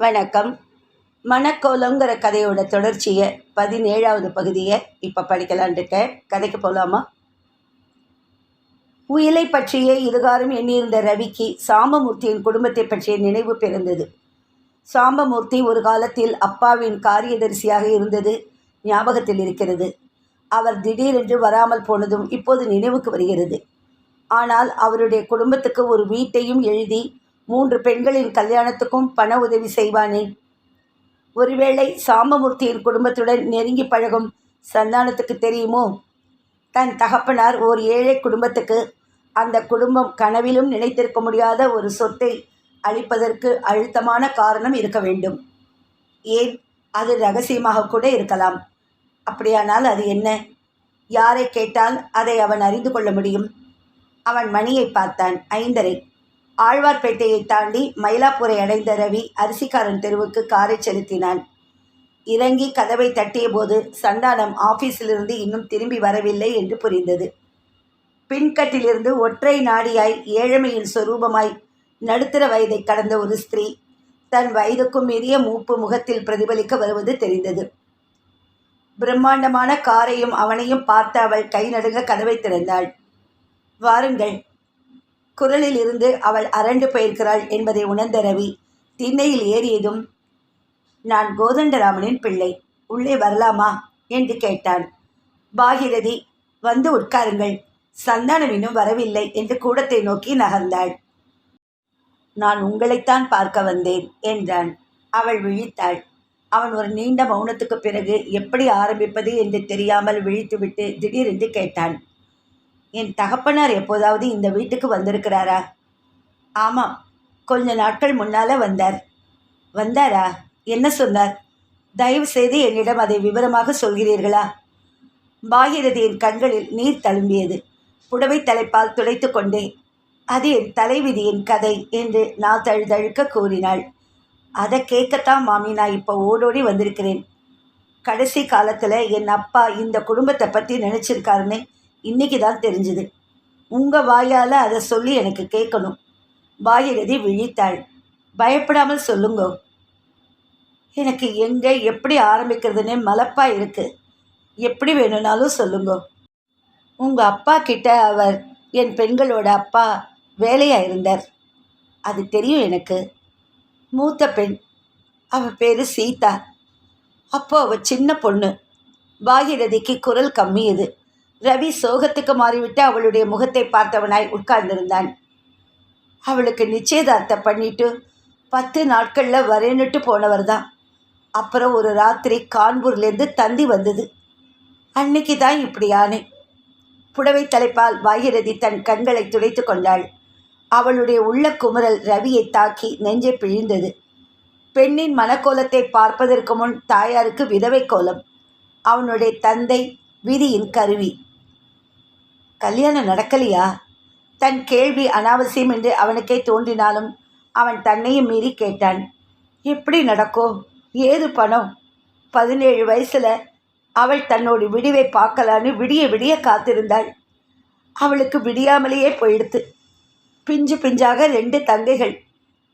வணக்கம். மணக்கோலங்கிற கதையோட தொடர்ச்சியை பதினேழாவது பகுதியை இப்போ படிக்கலான் இருக்கேன் கதைக்கு போகலாமா உயிலை பற்றியே இதுகாரும் எண்ணியிருந்த ரவிக்கு சாம்பமூர்த்தியின் குடும்பத்தை பற்றிய நினைவு பிறந்தது. சாம்பமூர்த்தி ஒரு காலத்தில் அப்பாவின் காரியதரிசியாக இருந்தது ஞாபகத்தில் இருக்கிறது. அவர் திடீரென்று வராமல் போனதும் இப்போது நினைவுக்கு வருகிறது. ஆனால் அவருடைய குடும்பத்துக்கு ஒரு வீட்டையும் எழுதி மூன்று பெண்களின் கல்யாணத்துக்கும் பண உதவி செய்வானேன் ஒருவேளை சாம்பமூர்த்தியின் குடும்பத்துடன் நெருங்கி பழகும் சந்தானத்துக்கு தெரியுமோ? தன் தகப்பனார் ஓர் ஏழை குடும்பத்துக்கு அந்த குடும்பம் கனவிலும் நினைத்திருக்க முடியாத ஒரு சொத்தை அளிப்பதற்கு அழுத்தமான காரணம் இருக்க வேண்டும். ஏன்? அது ரகசியமாக கூட இருக்கலாம். அப்படியானால் அது என்ன? யாரை கேட்டால் அதை அவன் அறிந்து கொள்ள முடியும். அவன் மணியை பார்த்தான். ஐந்தரை. ஆழ்வார்பேட்டையை தாண்டி மயிலாப்பூரை அடைந்த ரவி அரிசிக்காரன் தெருவுக்கு காரை செலுத்தினான். இறங்கி கதவை தட்டியபோது சந்தானம் ஆபீஸிலிருந்து இன்னும் திரும்பி வரவில்லை என்று புரிந்தது. பின்கட்டிலிருந்து ஒற்றை நாடியாய் ஏழமையின் சொரூபமாய் நடுத்தர வயதை கடந்த ஒரு ஸ்திரீ தன் வயதுக்கும் மீறிய மூப்பு முகத்தில் பிரதிபலிக்க வருவது தெரிந்தது. பிரம்மாண்டமான காரையும் அவனையும் பார்த்து அவள் கை நடுங்க கதவை திறந்தாள். வாருங்கள் குரலில் இருந்து அவள் அரண்டு போயிருக்கிறாள் என்பதை உணர்ந்த ரவி திண்ணையில் ஏறியதும் நான் கோதண்டராமனின் பிள்ளை உள்ளே வரலாமா? என்று கேட்டான். பாகிரதி வந்து உட்காருங்கள். சந்தானம் இன்னும் வரவில்லை என்று கூடத்தை நோக்கி நகர்ந்தாள். நான் உங்களைத்தான் பார்க்க வந்தேன் என்றான். அவள் விழித்தாள். அவன் ஒரு நீண்ட மௌனத்துக்கு பிறகு எப்படி ஆரம்பிப்பது என்று தெரியாமல் விழித்துவிட்டு திடீரென்று கேட்டான். என் தகப்பனார் எப்போதாவது இந்த வீட்டுக்கு வந்திருக்கிறாரா? ஆமாம் கொஞ்ச நாட்கள் முன்னால் வந்தார். வந்தாரா? என்ன சொன்னார்? தயவு செய்து என்னிடம் அதை விவரமாக சொல்கிறீர்களா? பாகிரதியின் கண்களில் நீர் தழும்பியது. புடவை தலைப்பால் துடைத்து கொண்டே அது என் தலைவிதியின் கதை என்று நான் தழுதழுக்க கூறினாள். அதை கேட்கத்தான் மாமி நான் இப்போ ஓடோடி வந்திருக்கிறேன். கடைசி காலத்தில் என் அப்பா இந்த குடும்பத்தை பற்றி நினச்சிருக்காருன்னு இன்னைக்கு தான் தெரிஞ்சுது. உங்கள் வாயால் அதை சொல்லி எனக்கு கேட்கணும். பாகிரதி விழித்தாள்? பயப்படாமல் சொல்லுங்க. எனக்கு எங்கே எப்படி ஆரம்பிக்கிறதுனே மலப்பாக இருக்குது எப்படி வேணும்னாலும் சொல்லுங்க. உங்கள் அப்பா கிட்ட அவர் என் பெண்களோட அப்பா வேலையாக இருந்தார். அது தெரியும் எனக்கு. மூத்த பெண். அவள் பேர் சீதா. அப்போ அவள் சின்ன பொண்ணு. பாகிரதிக்கு குரல் கம்மியது. ரவி சோகத்துக்கு மாறிவிட்டு அவளுடைய முகத்தை பார்த்தவனாய் உட்கார்ந்திருந்தான். அவளுக்கு நிச்சயதார்த்தம் பண்ணிட்டு பத்து நாட்களில் வரேன்னுட்டு போனவர் தான் அப்புறம் ஒரு ராத்திரி கான்பூர்லேருந்து தந்தி வந்தது. அன்னைக்கு தான் இப்படி ஆனேன் புடவை தலைப்பால் பாகிரதி தன் கண்களை துடைத்து கொண்டாள். அவளுடைய உள்ள குமுறல் ரவியை தாக்கி நெஞ்சை பிழிந்தது. பெண்ணின் மனக்கோலத்தை பார்ப்பதற்கு முன் தாயாருக்கு விதவை கோலம் அவனுடைய தந்தை விதியின் கருவி. கல்யாணம் நடக்கலையா? தன் கேள்வி அனாவசியம் என்று அவனுக்கே தோன்றினாலும் அவன் தன்னையும் மீறி கேட்டான். எப்படி நடக்கும் ஏது பணம்? பதினேழு வயசில் அவள் தன்னோட விடிவை பார்க்கலான்னு விடிய விடிய காத்திருந்தாள். அவளுக்கு விடியாமலேயே போயிடுத்து. பிஞ்சு பிஞ்சாக ரெண்டு தங்கைகள்.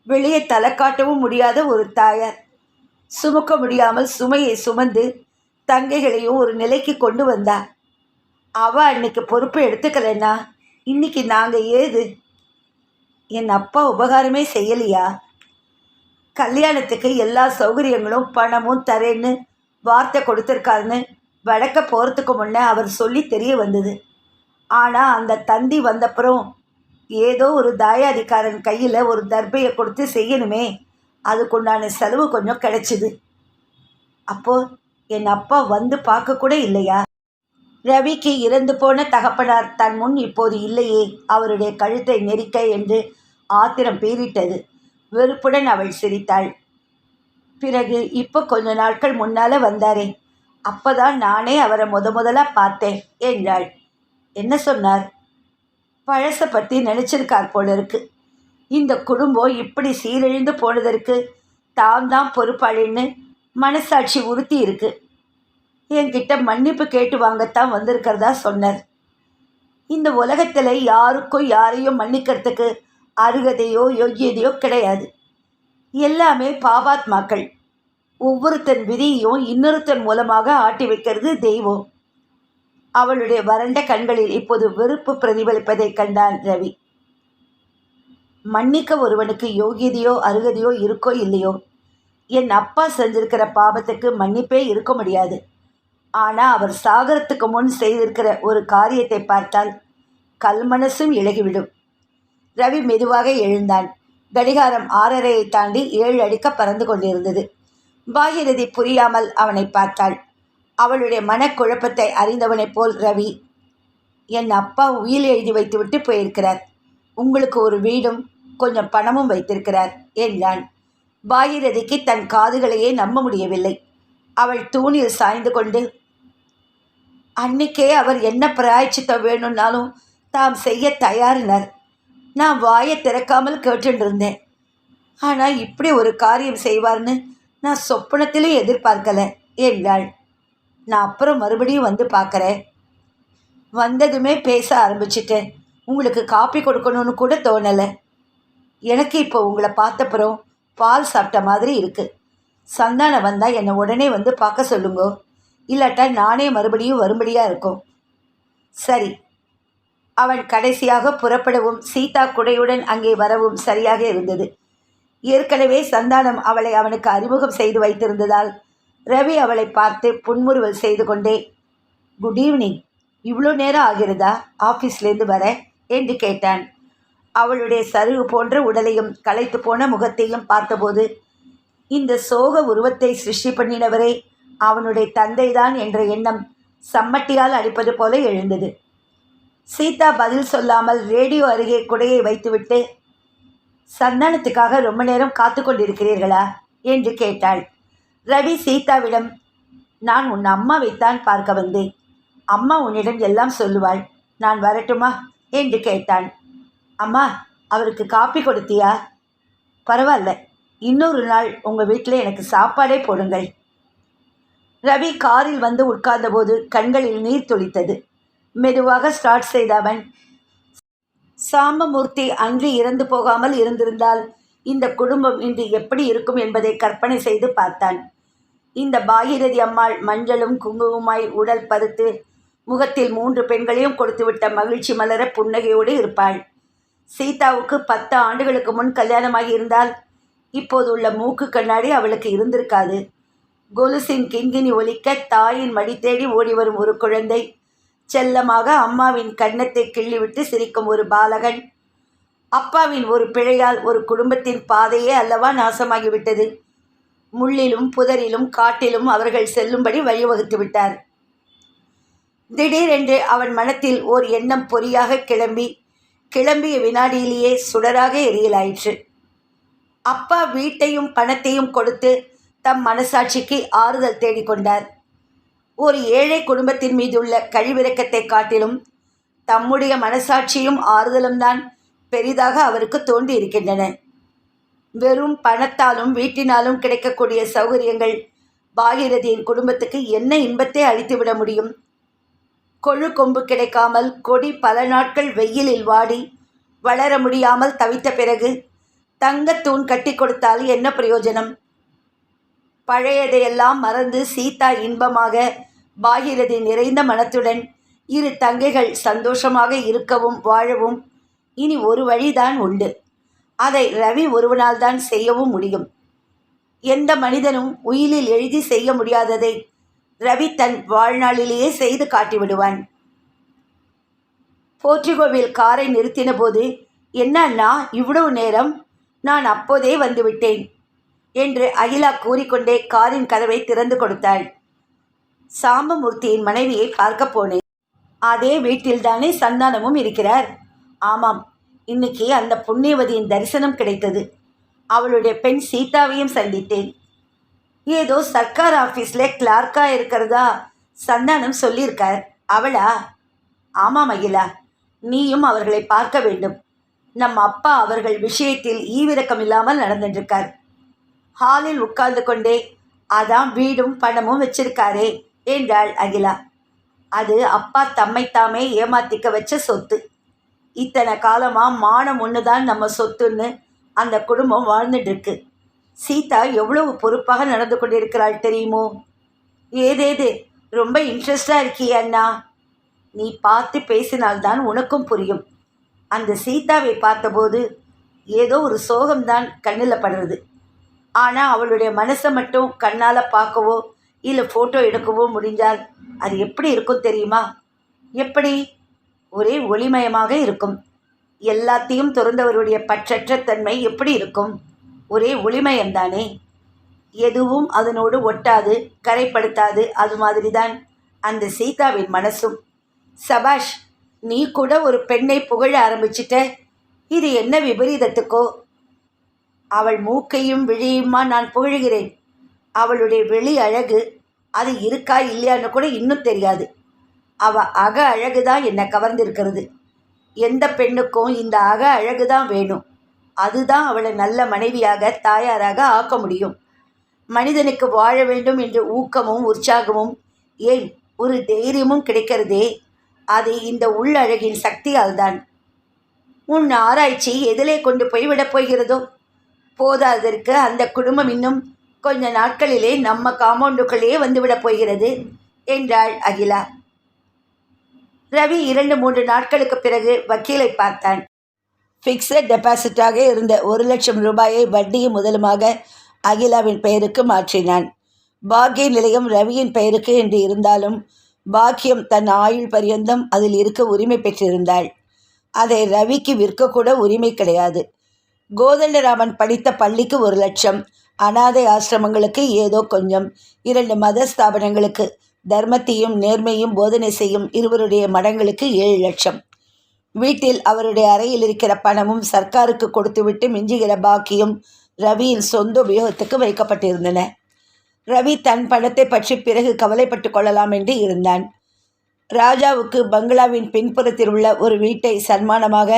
வெளியே தலை காட்டவும் முடியாத ஒரு தாயார். சுமக்க முடியாமல் சுமையை சுமந்து தங்கைகளையும் ஒரு நிலைக்கு கொண்டு வந்தா. அவள் அன்னைக்கு பொறுப்பு எடுத்துக்கலைன்னா இன்னைக்கு நாங்கள் ஏது? என் அப்பா உபகாரமே செய்யலையா? கல்யாணத்துக்கு எல்லா சௌகரியங்களும் பணமும் தரேன்னு வார்த்தை கொடுத்துருக்காருன்னு வழக்க போகிறதுக்கு முன்னே அவர் சொல்லி தெரிய வந்தது. ஆனால் அந்த தந்தி வந்தப்புறம் ஏதோ ஒரு தாயாதிக்காரன் கையில் ஒரு தர்பையை கொடுத்து செய்யணுமே அதுக்குண்டான செலவு கொஞ்சம் கிடைச்சிது. அப்போது என் அப்பா வந்து பார்க்க கூட இல்லையா? ரவிக்கு இறந்து போன தகப்பனார் தன் முன் இப்போது இல்லையே. அவருடைய கழுத்தை நெரிக்க என்று ஆத்திரம் பீறிட்டது. வெறுப்புடன் அவள் சிரித்தாள். பிறகு இப்போ கொஞ்ச நாட்கள் முன்னால் வந்தாரே. அப்போதான் நானே அவரை முத முதலாக பார்த்தேன் என்றாள். என்ன சொன்னார்? பழசை பற்றி நினச்சிருக்கார் போல இருக்கு இந்த குடும்பம் இப்படி சீரழிந்து போனதற்கு தான் தான் பொறுப்பாளின்னு மனசாட்சி உறுத்தி இருக்கு என்கிட்ட மன்னிப்பு கேட்டு வாங்கத்தான் வந்திருக்கிறதா சொன்னார். இந்த உலகத்தில் யாருக்கும் யாரையும் மன்னிக்கிறதுக்கு அருகதையோ யோகியதையோ கிடையாது. எல்லாமே பாபாத்மாக்கள். ஒவ்வொருத்தன் விதியையும் இன்னொருத்தன் மூலமாக ஆட்டி வைக்கிறது தெய்வம். அவளுடைய வறண்ட கண்களில் இப்போது வெறுப்பு பிரதிபலிப்பதைக் கண்டான் ரவி. மன்னிக்க ஒருவனுக்கு யோகியதையோ அருகதையோ இருக்கோ இல்லையோ? என் அப்பா செஞ்சிருக்கிற பாவத்துக்கு மன்னிப்பே இருக்க முடியாது. ஆனால் அவர் சாகரத்துக்கு முன் செய்திருக்கிற ஒரு காரியத்தை பார்த்தால் கல்மனசும் இழகிவிடும் ரவி மெதுவாக எழுந்தான். கடிகாரம் ஆறரையை தாண்டி ஏழு அடிக்க பறந்து கொண்டிருந்தது. பாகிரதி புரியாமல் அவனை பார்த்தாள். அவளுடைய மனக்குழப்பத்தை அறிந்தவனைப் போல் ரவி என் அப்பா உயில் எழுதி வைத்துவிட்டு போயிருக்கிறார். உங்களுக்கு ஒரு வீடும் கொஞ்சம் பணமும் வைத்திருக்கிறார் என்றான். பாகிரதிக்கு தன் காதுகளையே நம்ப முடியவில்லை. அவள் தூணில் சாய்ந்து கொண்டு அன்னைக்கே அவர் என்ன பிராய்ச்சித்தம் வேணும்னாலும் தாம் செய்ய தயாரினர். நான் வாயை திறக்காமல் கேட்டுருந்தேன் இருந்தேன் ஆனால் இப்படி ஒரு காரியம் செய்வார்னு நான் சொப்பனத்திலே எதிர்பார்க்கலை என்றாள். நான் அப்புறம் மறுபடியும் வந்து பார்க்குறேன். வந்ததுமே பேச ஆரம்பிச்சிட்டேன். உங்களுக்கு காப்பி கொடுக்கணும்னு கூட தோணலை. எனக்கு இப்போ உங்களை பார்த்தப்புறம் பால் சாப்பிட்ட மாதிரி இருக்குது சந்தானம் வந்தால் என்னை உடனே வந்து பார்க்க சொல்லுங்கோ. இல்லாட்டா நானே மறுபடியும் வரும்படியாக இருக்கும். சரி. அவன் கடைசியாக புறப்படவும் சீதா குடையுடன் அங்கே வரவும் சரியாக இருந்தது. ஏற்கனவே சந்தானம் அவளை அவனுக்கு அறிமுகம் செய்து வைத்திருந்ததால் ரவி அவளை பார்த்து புன்முறுவல் செய்து கொண்டே குட் ஈவினிங். இவ்வளோ நேரம் ஆகிறதா? ஆஃபீஸ்லேருந்து வர? என்று கேட்டான். அவளுடைய சருகு போன்ற உடலையும் களைத்து போன முகத்தையும் பார்த்தபோது இந்த சோக உருவத்தை சிருஷ்டி பண்ணினவரே அவனுடைய தந்தைதான் என்ற எண்ணம் சம்மட்டியால் அடிப்பது போல எழுந்தது. சீதா பதில் சொல்லாமல் ரேடியோ அருகே குடையை வைத்துவிட்டு சந்தானத்துக்காக ரொம்ப நேரம் காத்து கொண்டிருக்கிறீர்களா? என்று கேட்டாள். ரவி சீதாவிடம் நான் உன் அம்மாவைத்தான் பார்க்க வந்தேன். அம்மா உன்னிடம் எல்லாம் சொல்லுவாள். நான் வரட்டுமா? என்று கேட்டான் அம்மா அவருக்கு காப்பி கொடுத்தியா? பரவாயில்ல. இன்னொரு நாள் உங்கள் வீட்டில் எனக்கு சாப்பாடே போடுங்கள். ரவி காரில் வந்து உட்கார்ந்தபோது கண்களில் நீர் துளித்தது. மெதுவாக ஸ்டார்ட் செய்த அவன் சாம்பமூர்த்தி அன்று இறந்து போகாமல் இருந்திருந்தால் இந்த குடும்பம் இன்று எப்படி இருக்கும் என்பதை கற்பனை செய்து பார்த்தான். இந்த பாகிரதி அம்மாள் மஞ்சளும் குங்குமமாய் உடல் பருத்து முகத்தில் மூன்று பெண்களையும் கொடுத்துவிட்ட மகிழ்ச்சி மலர புன்னகையோடு இருப்பாள். சீதாவுக்கு பத்து ஆண்டுகளுக்கு முன் கல்யாணமாகி இருந்தால் இப்போது உள்ள மூக்கு கண்ணாடி அவளுக்கு இருந்திருக்காது. கொலுசின் கிங்கினி ஒலிக்க தாயின் மடி தேடி ஓடி வரும் ஒரு குழந்தை. செல்லமாக அம்மாவின் கன்னத்தை கிள்ளிவிட்டு சிரிக்கும் ஒரு பாலகன். அப்பாவின் ஒரு பிழையால் ஒரு குடும்பத்தின் பாதையே அல்லவா நாசமாகிவிட்டது. முள்ளிலும் புதரிலும் காட்டிலும் அவர்கள் செல்லும்படி வழிவகுத்து விட்டார். திடீரென்று அவன் மனத்தில் ஓர் எண்ணம் பொறியாக கிளம்பி கிளம்பிய வினாடியிலேயே சுடராக எரியலாயிற்று. அப்பா வீட்டையும் பணத்தையும் கொடுத்து தம் மனசாட்சிக்கு ஆறுதல் தேடிக்கொண்டார். ஒரு ஏழை குடும்பத்தின் மீதுள்ள கழிவிறக்கத்தை காட்டிலும் தம்முடைய மனசாட்சியும் ஆறுதலும் தான் பெரிதாக அவருக்கு தோன்றி இருக்கின்றன வெறும் பணத்தாலும் வீட்டினாலும் கிடைக்கக்கூடிய சௌகரியங்கள் பாகிரதியின் குடும்பத்துக்கு என்ன இன்பத்தை அளித்துவிட முடியும்? கொழு கொம்பு கிடைக்காமல் கொடி பல நாட்கள் வெயிலில் வாடி வளர முடியாமல் தவித்த பிறகு தங்கத்தூண் கட்டி கொடுத்தால் என்ன பிரயோஜனம்? பழையதையெல்லாம் மறந்து சீதா இன்பமாக பாகிரதி நிறைந்த மனத்துடன் இரு தங்கைகள் சந்தோஷமாக இருக்கவும் வாழவும் இனி ஒரு வழிதான் உண்டு. அதை ரவி ஒருவனால் தான் செய்யவும் முடியும். எந்த மனிதனும் உயிலில் எழுதி செய்ய முடியாததை ரவி தன் வாழ்நாளிலேயே செய்து காட்டிவிடுவான். போர்ச்சுகோவில் காரை நிறுத்தின போது என்னன்னா இவ்வளவு நேரம்? நான் அப்போதே வந்துவிட்டேன். என்று அகிலா கூறிக்கொண்டே காரின் கதவை திறந்து கொடுத்தாள். சாம்பமூர்த்தியின் மனைவியை பார்க்க போனேன். அதே வீட்டில்தானே சந்தானமும் இருக்கிறார். ஆமாம் இன்னைக்கு அந்த புண்ணியவதியின் தரிசனம் கிடைத்தது. அவளுடைய பெண் சீதாவையும் சந்தித்தேன். ஏதோ சர்க்கார் ஆஃபீஸில் கிளார்க்காக இருக்கிறதா சந்தானம் சொல்லியிருக்கார். அவளா? ஆமாம் அகிலா நீயும் அவர்களை பார்க்க வேண்டும். நம் அப்பா அவர்கள் விஷயத்தில் ஈவிரக்கம் இல்லாமல் நடந்துட்டுருக்கார். ஹாலில் உட்கார்ந்து கொண்டே அதான் வீடும் பணமும் வச்சிருக்காரே என்றாள் அகிலா. அது அப்பா தம்மைத்தாமே ஏமாத்திக்க வச்ச சொத்து. இத்தனை காலமாக மானம் ஒன்று தான் நம்ம சொத்துன்னு அந்த குடும்பம் வாழ்ந்துட்டுருக்கு. சீதா எவ்வளவு பொறுப்பாக நடந்து கொண்டிருக்கிறாள் தெரியுமோ? ஏதேது ரொம்ப இன்ட்ரெஸ்டாக இருக்கிய அண்ணா. நீ பார்த்து பேசினால்தான் உனக்கும் புரியும். அந்த சீதாவை பார்த்தபோது ஏதோ ஒரு சோகம்தான் கண்ணில் படுறது. ஆனால் அவளுடைய மனசை மட்டும் கண்ணால் பார்க்கவோ இல்லை ஃபோட்டோ எடுக்கவோ முடிஞ்சால் அது எப்படி இருக்கும் தெரியுமா? எப்படி? ஒரே ஒளிமயமாக இருக்கும். எல்லாத்தையும் துறந்தவருடைய பற்றற்ற தன்மை எப்படி இருக்கும்? ஒரே ஒளிமயம்தானே. எதுவும் அதனோடு ஒட்டாது கரைப்படுத்தாது அது மாதிரி தான் அந்த சீதாவின் மனசும். சபாஷ் நீ கூட ஒரு பெண்ணை புகழ ஆரம்பிச்சிட்ட. இது என்ன விபரீதத்துக்கோ? அவள் மூக்கையும் விழியுமா நான் புகழ்கிறேன். அவளுடைய வெளி அழகு அது இருக்கா இல்லையான்னு கூட இன்னும் தெரியாது. அவ அக அழகு தான் என்னை கவர்ந்திருக்கிறது. எந்த பெண்ணுக்கும் இந்த அக அழகு தான் வேணும். அதுதான் அவளை நல்ல மனைவியாக தாயாராக ஆக்க முடியும். மனிதனுக்கு வாழ வேண்டும் என்ற ஊக்கமும் உற்சாகமும் ஏன் ஒரு தைரியமும் கிடைக்கிறதே அது இந்த உள்ளழகின் சக்தியால் தான் உன் ஆராய்ச்சி எதிலே கொண்டு போய் விடப் போகிறதோ? போதாதற்கு அந்த குடும்பம் இன்னும் கொஞ்ச நாட்களிலே நம்ம காம்பவுண்டுக்குள்ளேயே வந்துவிடப் போகிறது என்றாள் அகிலா. ரவி இரண்டு மூன்று நாட்களுக்கு பிறகு வக்கீலை பார்த்தான். ஃபிக்ஸட் டெபாசிட்டாக இருந்த ஒரு லட்சம் ரூபாயை வட்டியும் முதலுமாக அகிலாவின் பெயருக்கு மாற்றினான். பாக்கிய நிலையம் ரவியின் பெயருக்கு என்று இருந்தாலும் பாக்கியம் தன் ஆயுள் பரியந்தம் அதில் இருக்க உரிமை பெற்றிருந்தாள். அதை ரவிக்கு விற்கக்கூட உரிமை கிடையாது. கோதண்டராமன் படித்த பள்ளிக்கு ஒரு லட்சம். அனாதை ஆசிரமங்களுக்கு ஏதோ கொஞ்சம். இரண்டு மத ஸ்தாபனங்களுக்கு தர்மத்தையும் நேர்மையும் போதனை செய்யும் இருவருடைய மடங்களுக்கு ஏழு லட்சம். வீட்டில் அவருடைய அறையில் இருக்கிற பணமும் சர்க்காருக்கு கொடுத்துவிட்டு மிஞ்சுகிற பாக்கியும் ரவியின் சொந்த உபயோகத்துக்கு வைக்கப்பட்டிருந்தன. ரவி தன் பணத்தை பற்றி பிறகு கவலைப்பட்டு கொள்ளலாம் என்று இருந்தான். ராஜாவுக்கு பங்களாவின் பின்புறத்தில் உள்ள ஒரு வீட்டை சன்மானமாக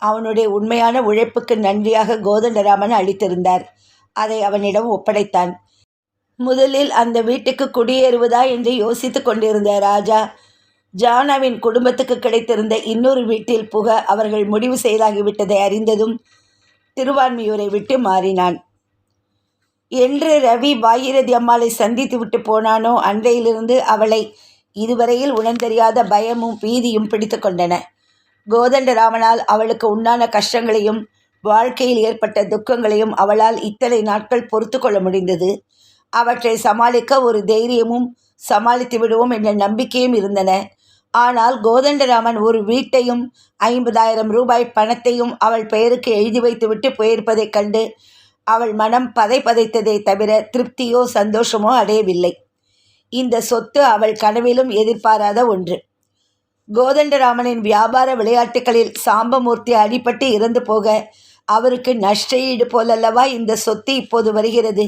அவனுடைய உண்மையான உழைப்புக்கு நன்றியாக கோதண்டராமன் அளித்திருந்தார். அதை அவனிடம் ஒப்படைத்தான். முதலில் அந்த வீட்டுக்கு குடியேறுவதா என்று யோசித்து கொண்டிருந்த ராஜா ஜானாவின் குடும்பத்துக்கு கிடைத்திருந்த இன்னொரு வீட்டில் புக அவர்கள் முடிவு செய்தாகிவிட்டதை அறிந்ததும் திருவான்மியூரை விட்டு மாறினான். என்று ரவி பாகீரதி அம்மாளை சந்தித்து விட்டு போனானோ? அன்றையிலிருந்து அவளை இதுவரையில் உணர்ந்தறியாத பயமும் பீதியும் பிடித்து கொண்டன. கோதண்டராமனால் அவளுக்கு உண்டான கஷ்டங்களையும் வாழ்க்கையில் ஏற்பட்ட துக்கங்களையும் அவளால் இத்தனை நாட்கள் பொறுத்து கொள்ள முடிந்தது. அவற்றை சமாளிக்க ஒரு தைரியமும் சமாளித்து விடுவோம் என்ற நம்பிக்கையும் இருந்தன. ஆனால் கோதண்டராமன் ஒரு வீட்டையும் ஐம்பதாயிரம் ரூபாய் பணத்தையும் அவள் பெயருக்கு எழுதி வைத்துவிட்டு போயிருப்பதைக் கண்டு அவள் மனம் பதை பதைத்ததை தவிர திருப்தியோ சந்தோஷமோ அடையவில்லை. இந்த சொத்து அவள் கனவிலும் எதிர்பாராத ஒன்று. கோதண்டராமனின் வியாபார விளையாட்டுகளில் சாம்பமூர்த்தி அடிபட்டு இறந்து போக அவருக்கு நஷ்டஈடு போலல்லவா இந்த சொத்து இப்போது வருகிறது?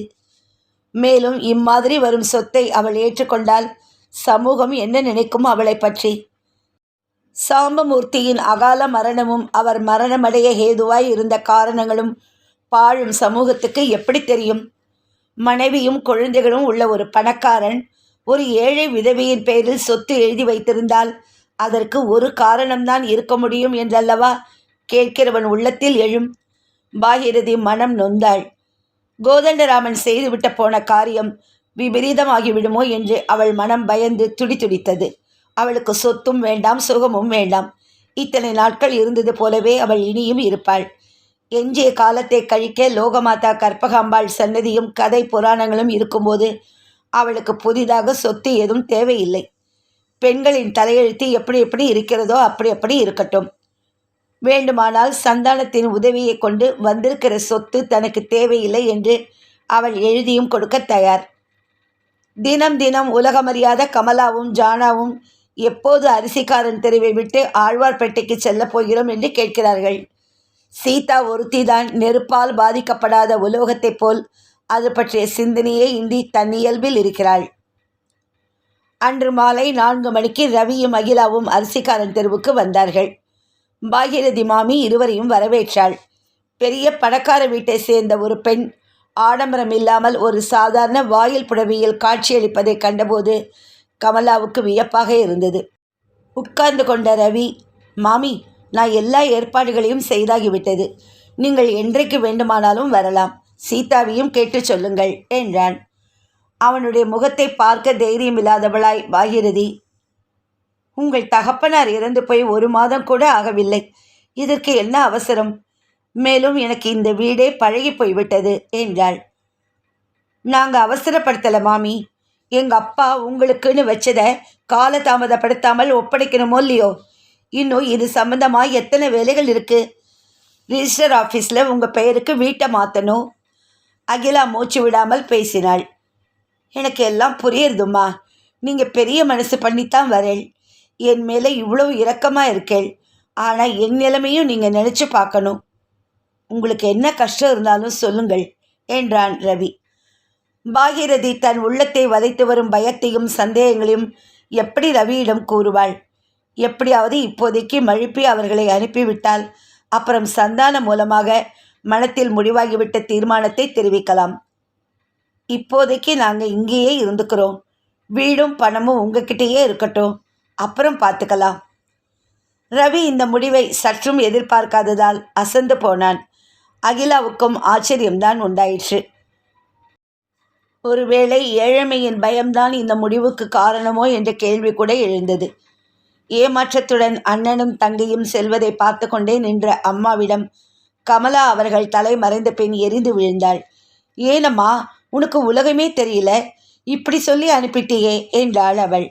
மேலும் இம்மாதிரி வரும் சொத்தை அவள் ஏற்றுக்கொண்டால் சமூகம் என்ன நினைக்கும் அவளை பற்றி? சாம்பமூர்த்தியின் அகால மரணமும் அவர் மரணமடைய ஹேதுவாய் இருந்த காரணங்களும் பாழும் சமூகத்துக்கு எப்படி தெரியும்? மனைவியும் குழந்தைகளும் உள்ள ஒரு பணக்காரன் ஒரு ஏழை விதவியின் பெயரில் சொத்து எழுதி வைத்திருந்தால் அதற்கு ஒரு காரணம்தான் இருக்க முடியும் என்றல்லவா? கேட்கிறவன் உள்ளத்தில் எழும். பாகிரதி மனம் நொந்தாள். கோதண்டராமன் செய்துவிட்ட போன காரியம் விபரீதமாகிவிடுமோ என்று அவள் மனம் பயந்து துடிதுடித்தது. அவளுக்கு சொத்தும் வேண்டாம் சுகமும் வேண்டாம். இத்தனை நாட்கள் இருந்தது போலவே அவள் இனியும் இருப்பாள். எஞ்சிய காலத்தை கழிக்க லோகமாதா கற்பகாம்பாள் சன்னதியும் கதை புராணங்களும் இருக்கும்போது அவளுக்கு புதிதாக சொத்து ஏதும் தேவையில்லை. பெண்களின் தலையெழுத்து எப்படி எப்படி இருக்கிறதோ அப்படி அப்படி இருக்கட்டும். வேண்டுமானால் சந்தானத்தின் உதவியை கொண்டு வந்திருக்கிற சொத்து தனக்கு தேவையில்லை என்று அவள் எழுதியும் கொடுக்க தயார். தினம் தினம் உலகமறியாத கமலாவும் ஜானாவும் எப்போது அரிசிக்காரன் தெருவை விட்டு ஆழ்வார்பேட்டைக்கு செல்லப் போகிறோம் என்று கேட்கிறார்கள். சீதா ஒருத்திதான் நெருப்பால் பாதிக்கப்படாத உலோகத்தைப் போல் அது பற்றிய சிந்தனையே இன்றி தன் இயல்பில் இருக்கிறாள். அன்று மாலை நான்கு மணிக்கு ரவியும் அகிலாவும் அரிசிக்காரன் தெருவுக்கு வந்தார்கள். பாகிரதி மாமி இருவரையும் வரவேற்றாள். பெரிய பணக்கார வீட்டை சேர்ந்த ஒரு பெண் ஆடம்பரம் இல்லாமல் ஒரு சாதாரண வாயில் புடவையில் காட்சியளிப்பதை கண்டபோது கமலாவுக்கு வியப்பாக இருந்தது. உட்கார்ந்து கொண்ட ரவி மாமி நான் எல்லா ஏற்பாடுகளையும் செய்தாகிவிட்டது. நீங்கள் என்றைக்கு வேண்டுமானாலும் வரலாம். சீதாவையும் கேட்டுச் சொல்லுங்கள் என்றான். அவனுடைய முகத்தை பார்க்க தைரியம் இல்லாதவளாய் பாகிரதி உங்கள் தகப்பனார் இறந்து போய் ஒரு மாதம் கூட ஆகவில்லை. இதற்கு என்ன அவசரம்? மேலும் எனக்கு இந்த வீடே பழகி போய்விட்டது என்றாள். நாங்கள் அவசரப்படுத்தலை மாமி. எங்கள் அப்பா உங்களுக்குன்னு வச்சதை காலதாமதப்படுத்தாமல் ஒப்படைக்கணுமோ இல்லையோ? இன்னும் இது சம்மந்தமாக எத்தனை வேலைகள் இருக்குது ரிஜிஸ்டர் ஆஃபீஸில் உங்கள் பெயருக்கு வீட்டை மாற்றணும் அகிலா மூச்சு விடாமல் பேசினாள். எனக்கு எல்லாம் புரியுதும்மா நீங்கள் பெரிய மனசு பண்ணித்தான் வரேள். என் மேலே இவ்வளோ இரக்கமாக இருக்கேள். ஆனால் என் நிலைமையும் நீங்கள் நினச்சி பார்க்கணும். உங்களுக்கு என்ன கஷ்டம் இருந்தாலும் சொல்லுங்கள் என்றான் ரவி. பாகிரதி தன் உள்ளத்தை வதைத்து வரும் பயத்தையும் சந்தேகங்களையும் எப்படி ரவியிடம் கூறுவாள்? எப்படியாவது இப்போதைக்கு மழுப்பி அவர்களை அனுப்பிவிட்டால் அப்புறம் சந்தானம் மூலமாக மனத்தில் முடிவாகிவிட்ட தீர்மானத்தை தெரிவிக்கலாம். இப்போதைக்கு நாங்கள் இங்கேயே இருந்துக்கிறோம். வீடும் பணமும் உங்ககிட்டயே இருக்கட்டும். அப்புறம் பார்த்துக்கலாம் ரவி இந்த முடிவை சற்றும் எதிர்பார்க்காததால் அசந்து போனான். அகிலாவுக்கும் ஆச்சரியம்தான் உண்டாயிற்று. ஒருவேளை ஏழ்மையின் பயம்தான் இந்த முடிவுக்கு காரணமோ என்ற கேள்வி கூட எழுந்தது. ஏமாற்றத்துடன் அண்ணனும் தங்கையும் செல்வதை பார்த்து கொண்டே நின்ற அம்மாவிடம் கமலா அவர்கள் தலை மறைந்த பின் எரிந்து விழுந்தாள். ஏனம்மா உனக்கு உலகமே தெரியல. இப்படி சொல்லி அனுப்பிட்டியே என்றாள் அவள்.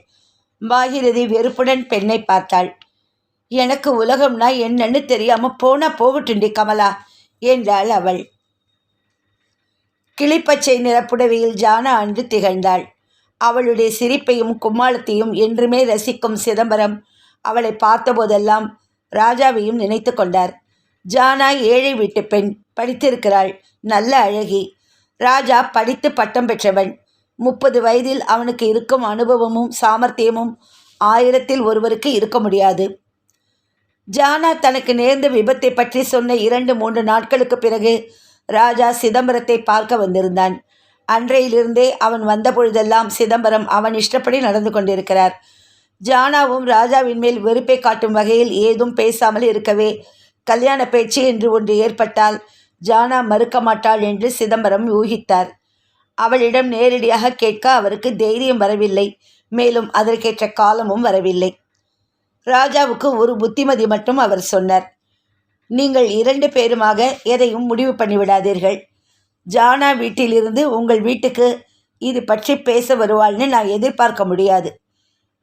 பாகிரதி வெறுப்புடன் பெண்ணை பார்த்தாள். எனக்கு உலகம்னா என்னன்னு தெரியாம போனா போகட்டுண்டி கமலா என்றாள் அவள். கிளிப்பச்சை நிறப்புடவையில் ஜானா அன்று திகழ்ந்தாள். அவளுடைய சிரிப்பையும் கும்மாளத்தையும் என்றுமே ரசிக்கும் சிதம்பரம் அவளை பார்த்தபோதெல்லாம் ராஜாவையும் நினைத்து கொண்டார். ஜானா ஏழை வீட்டு பெண் படித்திருக்கிறாள். நல்ல அழகி. ராஜா படித்து பட்டம் பெற்றவன். முப்பது வயதில் அவனுக்கு இருக்கும் அனுபவமும் சாமர்த்தியமும் ஆயிரத்தில் ஒருவருக்கு இருக்க முடியாது. ஜானா தனக்கு நேர்ந்த விபத்தை பற்றி சொன்ன இரண்டு மூன்று நாட்களுக்கு பிறகு ராஜா சிதம்பரத்தை பார்க்க வந்திருந்தான். அன்றையிலிருந்தே அவன் வந்த பொழுதெல்லாம் சிதம்பரம் அவன் இஷ்டப்படி நடந்து கொண்டிருக்கிறார். ஜானாவும் ராஜாவின் மேல் வெறுப்பை காட்டும் வகையில் ஏதும் பேசாமல் இருக்கவே கல்யாண பேச்சு என்று ஒன்று ஏற்பட்டால் ஜானா மறுக்க மாட்டாள் என்று சிதம்பரம் ஊகித்தார் அவளிடம் நேரடியாக கேட்க அவருக்கு தைரியம் வரவில்லை. மேலும் அதற்கேற்ற காலமும் வரவில்லை. ராஜாவுக்கு ஒரு புத்திமதி மட்டும் அவர் சொன்னார். நீங்கள் இரண்டு பேருமாக எதையும் முடிவு பண்ணிவிடாதீர்கள். ஜானா வீட்டிலிருந்து உங்கள் வீட்டுக்கு இது பற்றி பேச வருவாள்னு நான் எதிர்பார்க்க முடியாது.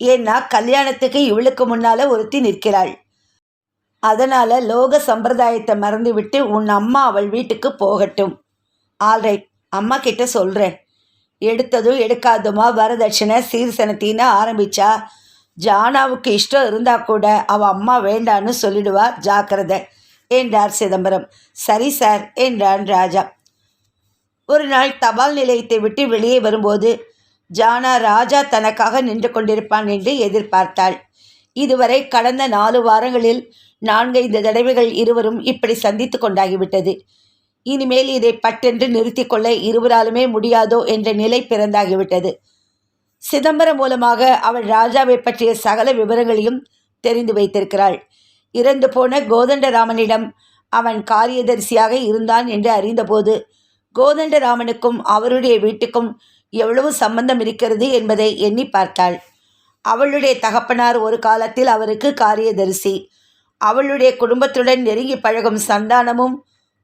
ஏன்னா கல்யாணத்துக்கு இவளுக்கு முன்னால் ஒருத்தி நிற்கிறாள். அதனால் லோக சம்பிரதாயத்தை மறந்துவிட்டு உன் அம்மா அவள் வீட்டுக்கு போகட்டும். ஆல்ரைட் அம்மா கிட்ட சொல்கிறேன் எடுத்ததும் எடுக்காதுமா வரதட்சணை சீர்சனத்தின்னு ஆரம்பிச்சா ஜானாவுக்கு இஷ்டம் இருந்தால் கூட அவள் அம்மா வேண்டான்னு சொல்லிடுவா ஜாக்கிரதை. என்றார் சிதம்பரம். சரி சார் என்றான் ராஜா. ஒரு நாள் தபால் நிலையத்தை விட்டு வெளியே வரும்போது ஜானா ராஜா தனக்காக நின்று கொண்டிருப்பான் என்று எதிர்பார்த்தாள். இதுவரை கடந்த நாலு வாரங்களில் நான்கைந்து தடவைகள் இருவரும் இப்படி சந்தித்து கொண்டாகிவிட்டது. இனிமேல் இதை பட்டென்று நிறுத்தி கொள்ள இருவராலுமே முடியாதோ என்ற நிலை பிறந்தாகிவிட்டது. சிதம்பரம் மூலமாக அவள் ராஜாவை பற்றிய சகல விவரங்களையும் தெரிந்து வைத்திருக்கிறாள். இறந்து போன கோதண்டராமனிடம் அவன் காரியதரிசியாக இருந்தான் என்று அறிந்தபோது கோதண்டராமனுக்கும் அவருடைய வீட்டுக்கும் எவ்வளவு சம்பந்தம் இருக்கிறது என்பதை எண்ணி பார்த்தாள். அவளுடைய தகப்பனார் ஒரு காலத்தில் அவருக்கு காரியதரிசி. அவளுடைய குடும்பத்துடன் நெருங்கி பழகும் சந்தானமும்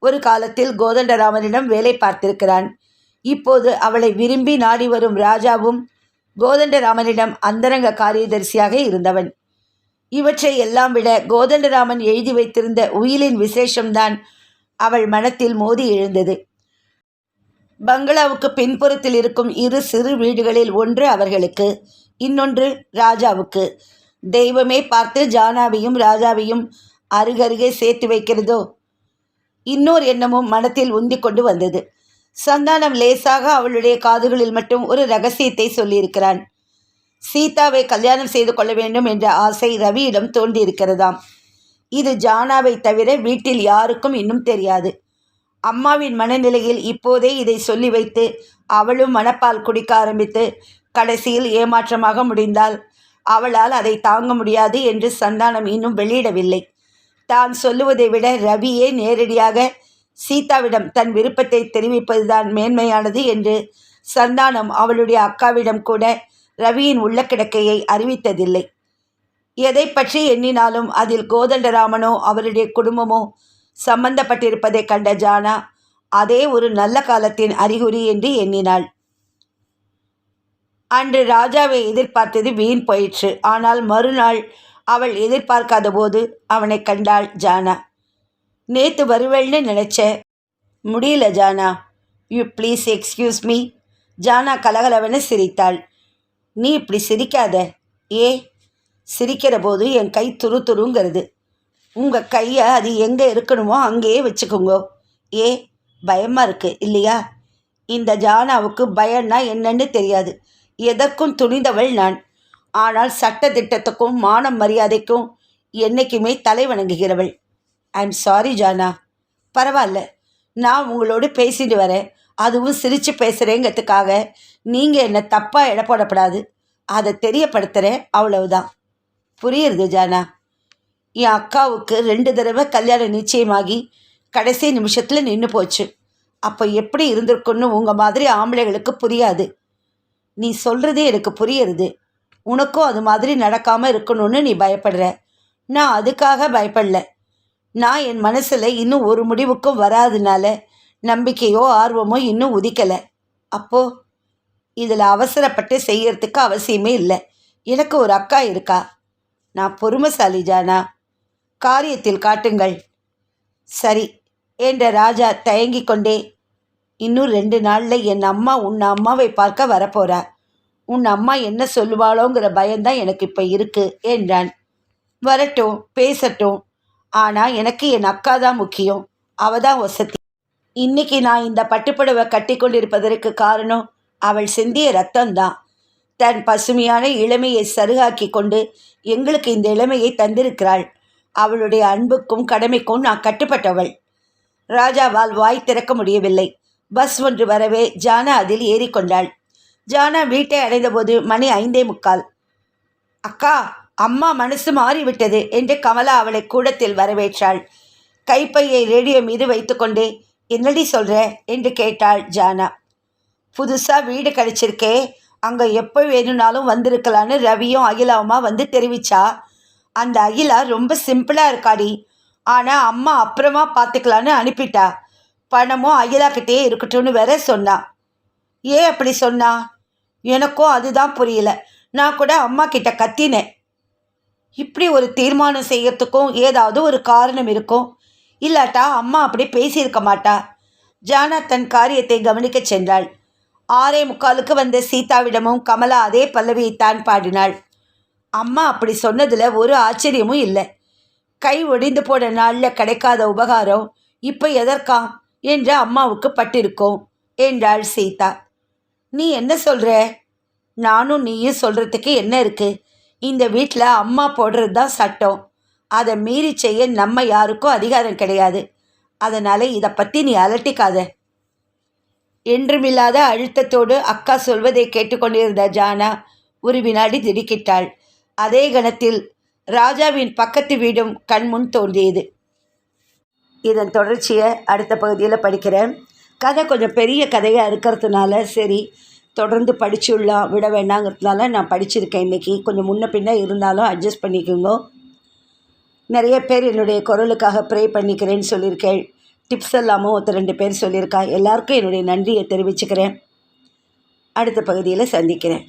ஒரு காலத்தில் கோதண்டராமனிடம் வேலை பார்த்திருக்கிறான். இப்போது அவளை விரும்பி நாடி வரும் ராஜாவும் கோதண்டராமனிடம் அந்தரங்க காரியதரிசியாக இருந்தவன். இவற்றை எல்லாம் விட கோதண்டராமன் எழுதி வைத்திருந்த உயிலின் விசேஷம்தான் அவள் மனத்தில் மோதி எழுந்தது. பங்களாவுக்கு பின்புறத்தில் இருக்கும் இரு சிறு வீடுகளில் ஒன்று அவர்களுக்கு. இன்னொன்று ராஜாவுக்கு. தெய்வமே பார்த்து ஜானாவையும் ராஜாவையும் அருகருகே சேர்த்து வைக்கிறதோ? இன்னொரு எண்ணமும் மனத்தில் உந்தி கொண்டு வந்தது. சந்தானம் லேசாக அவளுடைய காதுகளில் மட்டும் ஒரு ரகசியத்தை சொல்லியிருக்கிறான். சீதாவை கல்யாணம் செய்து கொள்ள வேண்டும் என்ற ஆசை ரவியிடம் தோன்றியிருக்கிறதாம். இது ஜானாவை தவிர வீட்டில் யாருக்கும் இன்னும் தெரியாது. அம்மாவின் மனநிலையில் இப்போதே இதை சொல்லி வைத்து அவளும் மனப்பால் குடிக்க ஆரம்பித்து கடைசியில் ஏமாற்றமாக முடிந்தால் அவளால் அதை தாங்க முடியாது என்று சந்தானம் இன்னும் வெளியிடவில்லை. தான் சொல்லுவதை விட ரவியே நேரடியாக சீதாவிடம் தன் விருப்பத்தை தெரிவிப்பதுதான் மேன்மையானது என்று சந்தானம் அவளுடைய அக்காவிடம் கூட ரவியின் உள்ள கிடக்கையை அறிவித்ததில்லை. எதை பற்றி எண்ணினாலும் அதில் கோதண்டராமனோ அவருடைய குடும்பமோ சம்பந்தப்பட்டிருப்பதை கண்ட ஜானா அதே ஒரு நல்ல காலத்தின் அறிகுறி என்று எண்ணினாள். அன்று ராஜாவை எதிர்பார்த்தது வீண் போயிற்று. ஆனால் மறுநாள் அவள் எதிர்பார்க்காத போது அவனை கண்டாள் ஜானா. நேத்து வருவேள்னு நினச்ச? முடியல Jana. You please excuse me. Jana கலகலவென சிரித்தாள். நீ இப்படி சிரிக்காத. ஏ? சிரிக்கிற போது என் கை துரு துருங்கிறது. உங்கள் கையை அது எங்கே இருக்கணுமோ அங்கேயே வச்சுக்கோங்க. ஏ? பயமாக இருக்கு இல்லையா? இந்த ஜானாவுக்கு பயம்னா என்னன்னு தெரியாது. எதற்கும் துணிந்தவள் நான். ஆனால் சட்ட திட்டத்துக்கும் மான மரியாதைக்கும் என்றைக்குமே தலை வணங்குகிறவள். I am sorry ஜானா. பரவாயில்ல. நான் உங்களோடு பேசிட்டு வரேன். அதுவும் சிரித்து பேசுகிறேங்கிறதுக்காக நீங்கள் என்னை தப்பாக எடை போடப்படாது அதை தெரியப்படுத்துகிறேன் அவ்வளவுதான். புரியுறது ஜானா. என் அக்காவுக்கு ரெண்டு தடவை கல்யாணம் நிச்சயமாகி கடைசி நிமிஷத்தில் நின்று போச்சு. அப்போ எப்படி இருந்திருக்குன்னு உங்கள் மாதிரி ஆம்பளைகளுக்கு புரியாது. நீ சொல்கிறதே எனக்கு புரியுறது. உனக்கும் அது மாதிரி நடக்காமல் இருக்கணும்னு நீ பயப்படுற. நான் அதுக்காக பயப்படல. நான் என் மனசில் இன்னும் ஒரு முடிவுக்கும் வராதனால நம்பிக்கையோ ஆர்வமோ இன்னும் உதிக்கலை. அப்போ இதில் அவசரப்பட்டு செய்யறதுக்கு அவசியமே இல்லை. எனக்கு ஒரு அக்கா இருக்கா? நான் பொறுமைசாலி ஜானா. காரியத்தில் காட்டுங்கள். சரி என்ற ராஜா தயங்கிக் கொண்டே இன்னும் ரெண்டு நாளில் என் அம்மா உன் அம்மாவை பார்க்க வரப்போறா. உன் அம்மா என்ன சொல்லுவாளோங்கிற பயம்தான் எனக்கு இப்போ இருக்கு என்றான். வரட்டும் பேசட்டும். ஆனால் எனக்கு என் அக்கா தான் முக்கியம். அவ தான் வசதி. இன்னைக்கு நான் இந்த பட்டுப்புடவை கட்டி கொண்டிருப்பதற்கு காரணம் அவள் சிந்திய ரத்தம்தான். தன் பசுமையான இளமையை சருகாக்கி கொண்டு எங்களுக்கு இந்த இளமையை தந்திருக்கிறாள். அவளுடைய அன்புக்கும் கடமைக்கும் நான் கட்டுப்பட்டவள். ராஜாவால் வாய் திறக்க முடியவில்லை. பஸ் ஒன்று வரவே ஜானா அதில் ஏறிக்கொண்டாள். ஜானா வீட்டை அடைந்தபோது மணி ஐந்தே முக்கால். அக்கா அம்மா மனசு மாறிவிட்டது என்று கமலா அவளை கூடத்தில் வரவேற்றாள். கைப்பையை ரேடியோ மீது வைத்துக்கொண்டே என்னடி சொல்கிற என்று கேட்டாள் ஜானா. புதுசாக வீடு கிடச்சிருக்கே அங்கே எப்போ வேணும்னாலும் வந்திருக்கலான்னு ரவியும் அகிலாவுமா வந்து தெரிவிச்சா? அந்த அகிலா ரொம்ப சிம்பிளாக இருக்காடி. ஆனால் அம்மா அப்புறமா பார்த்துக்கலான்னு அனுப்பிட்டா. பணமும் அகிலாக்கிட்டே இருக்கட்டும்னு வேற சொன்னான் ஏன் அப்படி சொன்னா? எனக்கும் அதுதான் புரியல. நான் கூட அம்மா கிட்ட கத்தினேன். இப்படி ஒரு தீர்மானம் செய்யறதுக்கும் ஏதாவது ஒரு காரணம் இருக்கும். இல்லாட்டா அம்மா அப்படி பேசியிருக்க மாட்டா. ஜானா தன் காரியத்தை கவனிக்க சென்றாள். ஆறே முக்காலுக்கு வந்த சீதாவிடமும் கமலா அதே பல்லவியைத்தான் பாடினாள். அம்மா அப்படி சொன்னதில் ஒரு ஆச்சரியமும் இல்லை. கை ஒடிந்து போன நாளில் கிடைக்காத உபகாரம் இப்போ எதற்காம்? என்று அம்மாவுக்கு பட்டிருக்கோம் என்றாள் சீதா. நீ என்ன சொல்கிற நானும் நீயும் சொல்கிறதுக்கு என்ன இருக்குது இந்த வீட்டில் அம்மா போடுறது தான் சட்டம். அதை மீறி செய்ய நம்ம யாருக்கும் அதிகாரம் கிடையாது. அதனால் இதை பற்றி நீ அலட்டிக்காத. என்றுமில்லாத அழுத்தத்தோடு அக்கா சொல்வதை கேட்டுக்கொண்டிருந்த ஜானா ஒரு வினாடி திடுக்கிட்டாள். அதே கணத்தில் ராஜாவின் பக்கத்து வீடும் கண்முன் தோன்றியது. இதன் தொடர்ச்சியை அடுத்த பகுதியில் படிக்கிறேன். கதை கொஞ்சம் பெரிய கதையாக இருக்கிறதுனால சரி தொடர்ந்து படிச்சுடலாம் விட வேண்டாங்கிறதுனால நான் படிச்சிருக்கேன் இன்றைக்கி கொஞ்சம் முன்ன பின்னே இருந்தாலும் அட்ஜஸ்ட் பண்ணிக்கோங்க. நிறைய பேர் என்னுடைய குரலுக்காக ப்ரே பண்ணிக்கிறேன்னு சொல்லியிருக்கேன். டிப்ஸ் எல்லாமும் ஒருத்தர் ரெண்டு பேர் சொல்லியிருக்கா. எல்லாருக்கும் என்னுடைய நன்றியை தெரிவிச்சுக்கிறேன். அடுத்த பகுதியில் சந்திக்கிறேன்.